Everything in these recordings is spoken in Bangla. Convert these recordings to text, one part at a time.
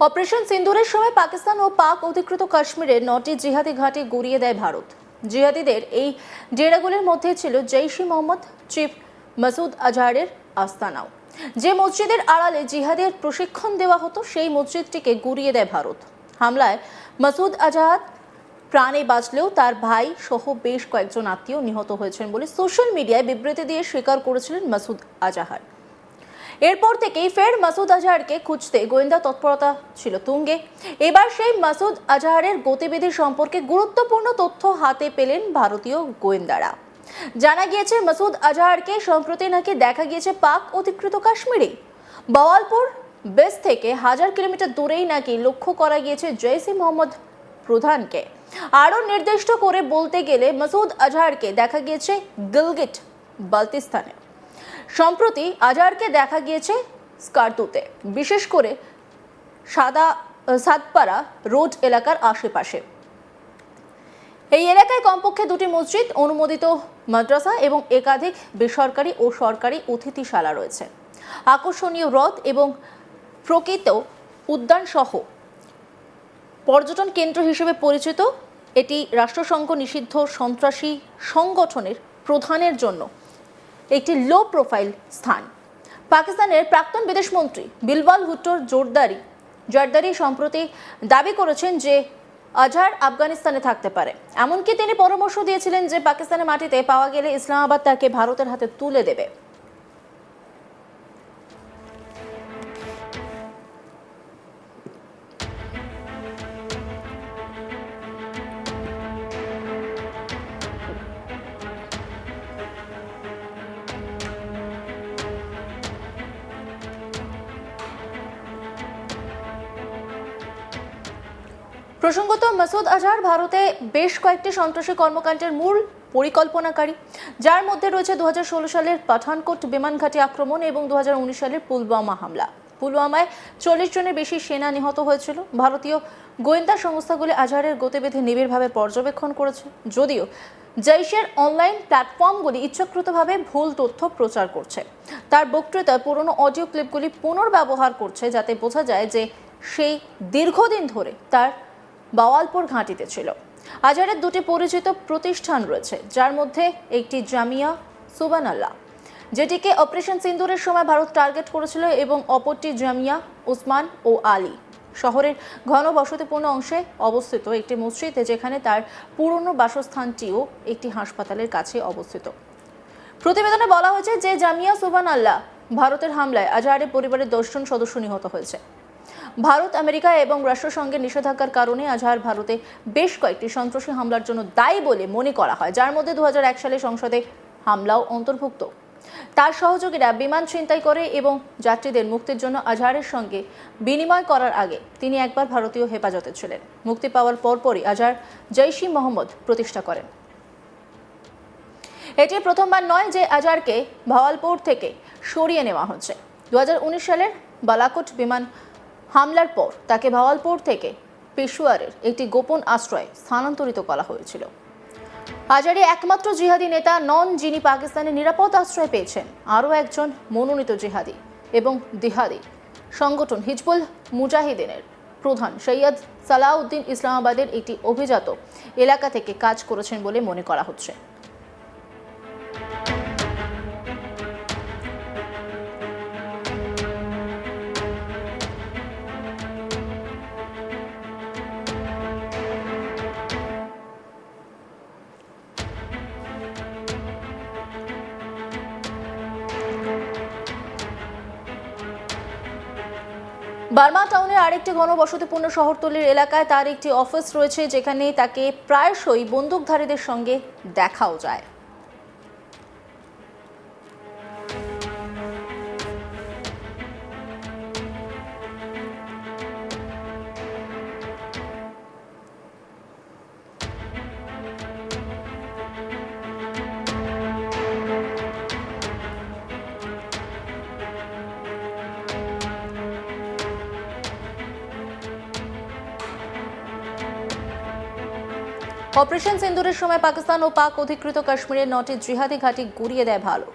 অপারেশন সিন্দুরের সময় পাকিস্তান ও পাক অধিকৃত কাশ্মীরে নটি জিহাদি ঘাঁটি গুড়িয়ে দেয় ভারত। জিহাদিদের এই ডেরাগুলির মধ্যে ছিল জৈশ মোহাম্মদ, চিফ মাসুদ আজহারের আস্তানাও। যে মসজিদের আড়ালে জিহাদের প্রশিক্ষণ দেওয়া হতো, সেই মসজিদটিকে গুড়িয়ে দেয় ভারত। হামলায় মাসুদ আজাদ প্রাণে বাঁচলেও তার ভাই সহ বেশ কয়েকজন আত্মীয় নিহত হয়েছেন বলে সোশ্যাল মিডিয়ায় বিবৃতি দিয়ে স্বীকার করেছিলেন মাসুদ আজাহার। এরপর থেকেই ফের মাসুদ আজহারকে খুঁজতে গোয়েন্দা তৎপরতা ছিল তুঙ্গে। এবার সেই মাসুদ আজহারের গতিবিধি সম্পর্কে গুরুত্বপূর্ণ তথ্য হাতে পেলেন ভারতীয় গোয়েন্দারা। জানা গিয়েছে, মাসুদ আজহারকে সম্প্রতি নাকি দেখা গিয়েছে পাক অধিকৃত কাশ্মীরে বওয়ালপুর বেস থেকে হাজার কিলোমিটার দূরেই নাকি লক্ষ্য করা গিয়েছে জৈসি মোহাম্মদ প্রধানকে। আরও নির্দিষ্ট করে বলতে গেলে, মাসুদ আজহারকে দেখা গিয়েছে গিলগিট, বালতিস্তানে। সম্প্রতি আজারকে দেখা গিয়েছে স্কার্তুতে বিশেষ করে সাদা সাতপাড়া রোড এলাকার আশেপাশে। এই এলাকায় কমপক্ষে দুটি মসজিদ, অনুমোদিত মাদ্রাসা এবং একাধিক বেসরকারি ও সরকারি অতিথিশালা রয়েছে। আকর্ষণীয় হ্রদ এবং প্রকৃত উদ্যান সহ পর্যটন কেন্দ্র হিসেবে পরিচিত, এটি রাষ্ট্রসংঘ নিষিদ্ধ সন্ত্রাসী সংগঠনের প্রধানের জন্য একটি লো প্রোফাইল স্থান। পাকিস্তানের প্রাক্তন বিদেশমন্ত্রী বিলওয়াল ভুট্টোর জোরদারি জোরদারি সম্প্রতি দাবি করেছেন যে আজহার আফগানিস্তানে থাকতে পারে। এমনকি তিনি পরামর্শ দিয়েছিলেন যে পাকিস্তানের মাটিতে পাওয়া গেলে ইসলামাবাদ তাকে ভারতের হাতে তুলে দেবে। প্রসঙ্গত মাসুদ আজহার ভারতে বেশ কয়েকটি সন্ত্রাসী কর্মকাণ্ডের মূল পরিকল্পনাকারী, যার মধ্যে রয়েছে দু হাজার ষোলো সালের পাঠানকোট বিমান ঘাঁটি আক্রমণ এবং দু হাজার উনিশ সালের পুলওয়ামা হামলা। পুলওয়ামায় চল্লিশ জনের বেশি সেনা নিহত হয়েছিল। ভারতীয় গোয়েন্দা সংস্থাগুলি আজহারের গতিবিধি নিবিড়ভাবে পর্যবেক্ষণ করেছে। যদিও জৈশের অনলাইন প্ল্যাটফর্মগুলি ইচ্ছাকৃতভাবে ভুল তথ্য প্রচার করছে। তার বক্তৃতায় পুরনো অডিও ক্লিপগুলি পুনর্ব্যবহার করছে, যাতে বোঝা যায় যে সেই দীর্ঘদিন ধরে তার বাওয়ালপুর ঘাঁটিতে ছিল। আজহারের দুটি পরিচিত প্রতিষ্ঠান রয়েছে, যার মধ্যে একটি জামিয়া সুবান যেটিকে অপারেশন সিন্দুরের সময় ভারত টার্গেট করেছিল, এবং অপরটি জামিয়া উসমান ও আলী শহরের ঘন বসতিপূর্ণ অংশে অবস্থিত একটি মসজিদ, যেখানে তার পুরনো বাসস্থানটিও একটি হাসপাতালের কাছে অবস্থিত। প্রতিবেদনে বলা হয়েছে যে জামিয়া সুবান আল্লাহ ভারতের হামলায় আজহারের পরিবারের দশজন সদস্য নিহত হয়েছে। ভারত, আমেরিকা এবং রাষ্ট্রসংঘের নিষেধাজ্ঞার কারণে আজহার ভারতে বেশ কয়েকটি সন্ত্রাসী হামলার জন্য দায়ী বলে মনে করা হয়, যার মধ্যে দুহাজার এক সালে সংসদে হামলাও অন্তর্ভুক্ত। তার সহযোগীরা বিমান ছিনতাই করে এবং যাত্রীদের মুক্তির জন্য আজহারের সঙ্গে বিনিময় করার আগে তিনি একবার ভারতীয় হেফাজতে ছিলেন। মুক্তি পাওয়ার পরপরই আজহার জৈশি মোহাম্মদ প্রতিষ্ঠা করেন। এটি প্রথমবার নয় যে আজহারকে ভাওয়ালপুর থেকে সরিয়ে নেওয়া হচ্ছে। দু হাজার উনিশ সালের বালাকোট বিমান হামলার পর তাকে ভাওয়ালপুর থেকে পেশুয়ারের একটি গোপন আশ্রয়ে স্থানান্তরিত করা হয়েছিল। আজারি একমাত্র জিহাদি নেতা নন যিনি পাকিস্তানে নিরাপদ আশ্রয় পেয়েছেন, আরও একজন মনোনীত জিহাদি এবং দিহাদি। সংগঠন হিজবুল মুজাহিদিনের প্রধান সৈয়দ সালাউদ্দিন ইসলামাবাদের একটি অভিজাত এলাকা থেকে কাজ করেছেন বলে মনে করা হচ্ছে। বার্মা টাউনের আরেকটি ঘনবসতিপূর্ণ শহরতলির এলাকায় তার একটি অফিস রয়েছে, যেখানে তাকে প্রায়শই বন্দুকধারীদের সঙ্গে দেখাও যায়। অপারেশন সিন্দুরের সময় পাকিস্তান ও পাক অধিকৃত কাশ্মীরের নটি জিহাদি ঘাঁটি গুড়িয়ে দেয় ভালো।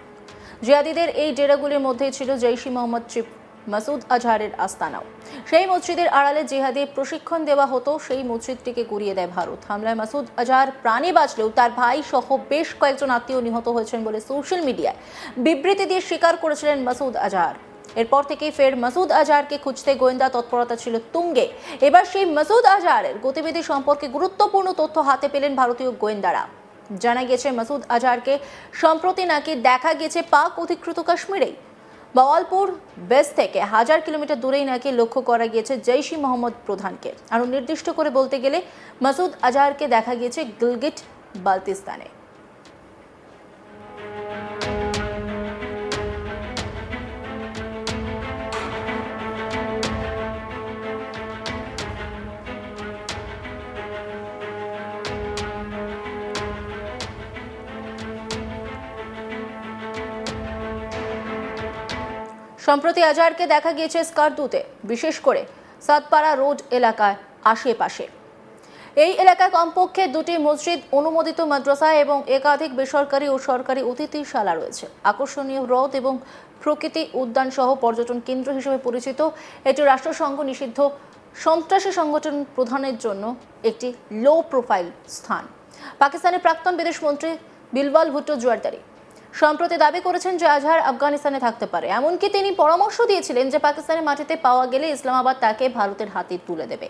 জিহাদিদের এই ডেরাগুলির মধ্যে ছিল জৈশি মোহাম্মদ চিফ মাসুদ আজহারের আস্তানাও সেই মসজিদের আড়ালে জিহাদি প্রশিক্ষণ দেওয়া হতো, সেই মসজিদটিকে গুড়িয়ে দেয় ভারত। হামলায় মাসুদ আজহার প্রাণে বাঁচলেও তার ভাই সহ বেশ কয়েকজন আত্মীয় নিহত হয়েছেন বলে সোশ্যাল মিডিয়ায় বিবৃতি দিয়ে স্বীকার করেছিলেন মাসুদ আজহার। এরপর থেকেই ফের মাসুদ আজহারকে খুঁজতে গোয়েন্দা তৎপরতা ছিল তুঙ্গে। এবার সেই মাসুদ আজহারের গতিবিধি সম্পর্কে গুরুত্বপূর্ণ তথ্য হাতে পেলেন ভারতীয় গোয়েন্দারা। জানা গেছে মাসুদ আজহারকে সম্প্রতি নাকি দেখা গেছে পাক অধিকৃত কাশ্মীরেই বাওয়ালপুর বেস থেকে হাজার কিলোমিটার দূরেই নাকি লক্ষ্য করা গিয়েছে জৈশি মোহাম্মদ প্রধানকে। আরও নির্দিষ্ট করে বলতে গেলে, মাসুদ আজহারকে দেখা গিয়েছে গিলগিট, বালতিস্তানে। সম্প্রতি আজহারকে দেখা গিয়েছে স্কারদুতে, বিশেষ করে সাতপাড়া রোড এলাকার আশেপাশে। এই এলাকায় কমপক্ষে দুটি মসজিদ, অনুমোদিত মাদ্রাসা এবং একাধিক বেসরকারি ও সরকারি অতিথিশালা রয়েছে। আকর্ষণীয় হ্রদ এবং প্রকৃতি উদ্যান সহ পর্যটন কেন্দ্র হিসেবে পরিচিত এটি রাষ্ট্রসংঘ নিষিদ্ধ সন্ত্রাসী সংগঠন প্রধানের জন্য একটি লো প্রোফাইল স্থান। পাকিস্তানের প্রাক্তন বিদেশমন্ত্রী বিলবাল ভুট্টো জোয়ারদারি সম্প্রতি দাবি করেছেন যে আজহার আফগানিস্তানে থাকতে পারে। এমনকি তিনি পরামর্শ দিয়েছিলেন যে পাকিস্তানের মাটিতে পাওয়া গেলে ইসলামাবাদ তাকে ভারতের হাতে তুলে দেবে।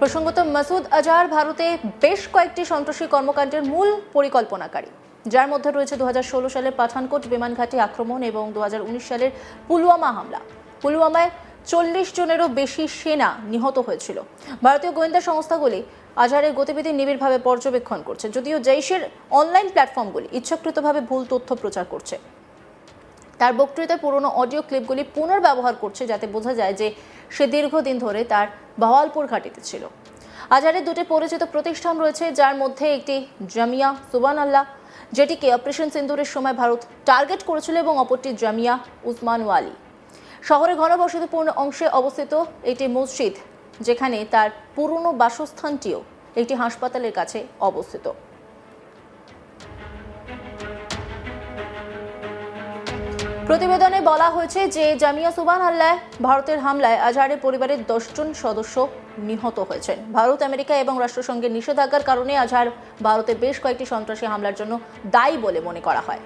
প্রসঙ্গত মাসুদ আজহার ভারতে বেশ কয়েকটি সন্ত্রাসী কর্মকাণ্ডের মূল পরিকল্পনাকারী, যার মধ্যে রয়েছে দু হাজার ষোলো সালের পাঠানকোট বিমান ঘাঁটি আক্রমণ এবং দুহাজার উনিশ সালের পুলওয়ামা হামলা। পুলওয়ামায় চল্লিশ জনেরও বেশি সেনা নিহত হয়েছিল। ভারতীয় গোয়েন্দা সংস্থাগুলি আজহারের গতিবিধি নিবিড়ভাবে পর্যবেক্ষণ করছে, যদিও জৈশের অনলাইন প্ল্যাটফর্মগুলি ইচ্ছাকৃতভাবে ভুল তথ্য প্রচার করছে। তার বক্তৃতায় পুরনো অডিও ক্লিপগুলি পুনর্ব্যবহার করছে, যাতে বোঝা যায় যে সে দীর্ঘদিন ধরে তার বাওয়ালপুর ঘাটিতে ছিল। আজহারের দুটি পরিচিত প্রতিষ্ঠান রয়েছে, যার মধ্যে একটি জামিয়া সুবান আল্লাহ, যেটিকে অপারেশন সিন্দুরের সময় ভারত টার্গেট করেছিল, এবং অপরটি জামিয়া উসমান ওয়ালি শহরের ঘনবসতিপূর্ণ অংশে অবস্থিত এটি মসজিদ, যেখানে তার পুরনো বাসস্থানটিও একটি হাসপাতালের কাছে অবস্থিত। প্রতিবেদনে বলা হয়েছে যে জামিয়া সুবান আল্লাহ ভারতের হামলায় আজহারের পরিবারের দশজন সদস্য নিহত হয়েছেন। ভারত, আমেরিকা এবং রাষ্ট্রসংঘের নিষেধাজ্ঞার কারণে আজহার ভারতে বেশ কয়েকটি সন্ত্রাসী হামলার জন্য দায়ী বলে মনে করা হয়।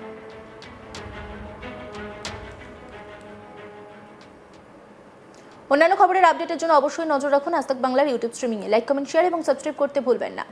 অন্যান্য খবরের আপডেটের জন্য অবশ্যই নজর রাখুন আজ বাংলার ইউটিউব স্ট্রিমিংয়ে। লাইক, কমেন্ট, শেয়ার এবং সাবস্ক্রাইব করতে ভুলবেন না।